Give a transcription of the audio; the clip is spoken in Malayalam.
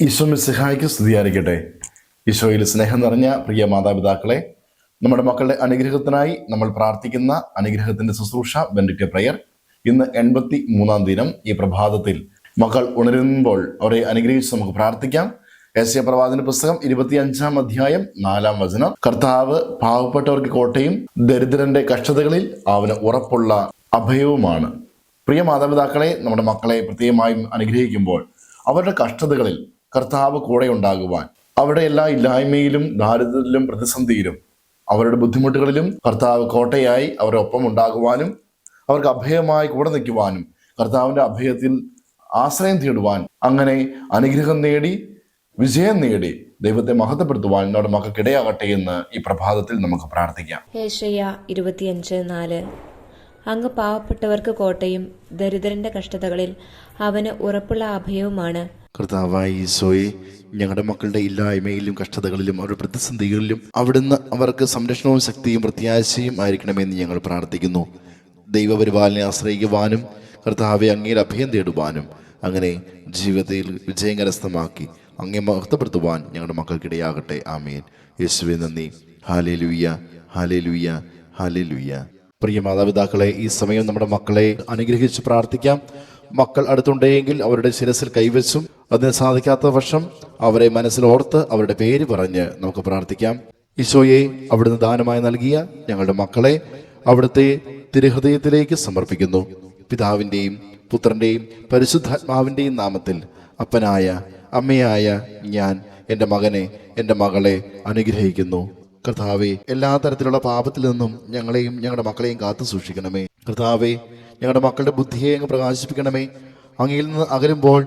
ഈശോ മിസ്സിഹായ്ക്ക് സ്തുതിയായിരിക്കട്ടെ. ഈശോയിൽ സ്നേഹം നിറഞ്ഞ പ്രിയ മാതാപിതാക്കളെ നമ്മുടെ മക്കളുടെ അനുഗ്രഹത്തിനായി നമ്മൾ പ്രാർത്ഥിക്കുന്ന അനുഗ്രഹത്തിന്റെ ശുശ്രൂഷ ബെൻഡിക്ട് പ്രയർ ഇന്ന് എൺപത്തി മൂന്നാം ദിനം ഈ പ്രഭാതത്തിൽ മക്കൾ ഉണരുമ്പോൾ അവരെ അനുഗ്രഹിച്ച് നമുക്ക് പ്രാർത്ഥിക്കാം. എസ് എ പ്രവാചന പുസ്തകം ഇരുപത്തിയഞ്ചാം അധ്യായം നാലാം വചനം. കർത്താവ് പാവപ്പെട്ടവർക്ക് കോട്ടയും ദരിദ്രന്റെ കഷ്ടതകളിൽ അവന് ഉറപ്പുള്ള അഭയവുമാണ്. പ്രിയ മാതാപിതാക്കളെ നമ്മുടെ മക്കളെ പ്രത്യേകമായും അനുഗ്രഹിക്കുമ്പോൾ അവരുടെ കഷ്ടതകളിൽ കർത്താവ് കൂടെ ഉണ്ടാകുവാൻ. അവരുടെ എല്ലാ ഇല്ലായ്മയിലും ദാരിദ്ര്യത്തിലും പ്രതിസന്ധിയിലും അവരുടെ ബുദ്ധിമുട്ടുകളിലും കർത്താവ് കോട്ടയായി അവരെ ഒപ്പം ഉണ്ടാകുവാനും അവർക്ക് അഭയമായി കൂടെ നിൽക്കുവാനും കർത്താവിന്റെ അഭയത്തിൽ ആശ്രയം തേടുവാൻ അങ്ങനെ അനുഗ്രഹം നേടി വിജയം നേടി ദൈവത്തെ മഹത്വപ്പെടുത്തുവാൻ നമ്മുടെ മക്കൾക്കിടയാകട്ടെ എന്ന് ഈ പ്രഭാതത്തിൽ നമുക്ക് പ്രാർത്ഥിക്കാം. ഏഷയ്യ ഇരുപത്തിയഞ്ച് നാല്. അങ്ങ് പാവപ്പെട്ടവർക്ക് കോട്ടയും ദരിദ്രന്റെ കഷ്ടതകളിൽ അവന് ഉറപ്പുള്ള അഭയവുമാണ്. കർത്താവായ ഈശോയെ ഞങ്ങളുടെ മക്കളുടെ ഇല്ലായ്മയിലും കഷ്ടതകളിലും അവരുടെ പ്രതിസന്ധികളിലും അവിടുന്ന് അവർക്ക് സംരക്ഷണവും ശക്തിയും പ്രത്യാശയും ആയിരിക്കണമെന്ന് ഞങ്ങൾ പ്രാർത്ഥിക്കുന്നു. ദൈവപരിപാലനെ ആശ്രയിക്കുവാനും കർത്താവെ അങ്ങയിൽ അഭയം തേടുവാനും അങ്ങനെ ജീവിതത്തിൽ വിജയം കരസ്ഥമാക്കി അങ്ങേ മഹത്വപ്പെടുത്തുവാൻ ഞങ്ങളുടെ മക്കൾക്കിടയാകട്ടെ. ആമേൻ. യേശുവെ നന്ദി. ഹാലേ ലുയ്യ ഹാലേ ലുയ്യ ഹാലേ ലുയ്യ പ്രിയ മാതാപിതാക്കളെ ഈ സമയം നമ്മുടെ മക്കളെ അനുഗ്രഹിച്ച് പ്രാർത്ഥിക്കാം. മക്കൾ അടുത്തുണ്ടെങ്കിൽ അവരുടെ ശിരസിൽ കൈവച്ചും അതിന് സാധിക്കാത്ത പക്ഷം അവരെ മനസ്സിലോർത്ത് അവരുടെ പേര് പറഞ്ഞ് നമുക്ക് പ്രാർത്ഥിക്കാം. ഈശോയെ അവിടുന്ന് ദാനമായി നൽകിയ ഞങ്ങളുടെ മക്കളെ അവിടുത്തെ തിരുഹൃദയത്തിലേക്ക് സമർപ്പിക്കുന്നു. പിതാവിന്റെയും പുത്രന്റെയും പരിശുദ്ധാത്മാവിന്റെയും നാമത്തിൽ അപ്പനായ അമ്മയായ ഞാൻ എന്റെ മകനെ എന്റെ മകളെ അനുഗ്രഹിക്കുന്നു. കർത്താവെ എല്ലാ തരത്തിലുള്ള പാപത്തിൽ നിന്നും ഞങ്ങളെയും ഞങ്ങളുടെ മക്കളെയും കാത്തു സൂക്ഷിക്കണമേ. കർത്താവെ ഞങ്ങളുടെ മക്കളുടെ ബുദ്ധിയെ അങ്ങ് പ്രകാശിപ്പിക്കണമേ. അങ്ങയിൽ നിന്ന് അകലുമ്പോൾ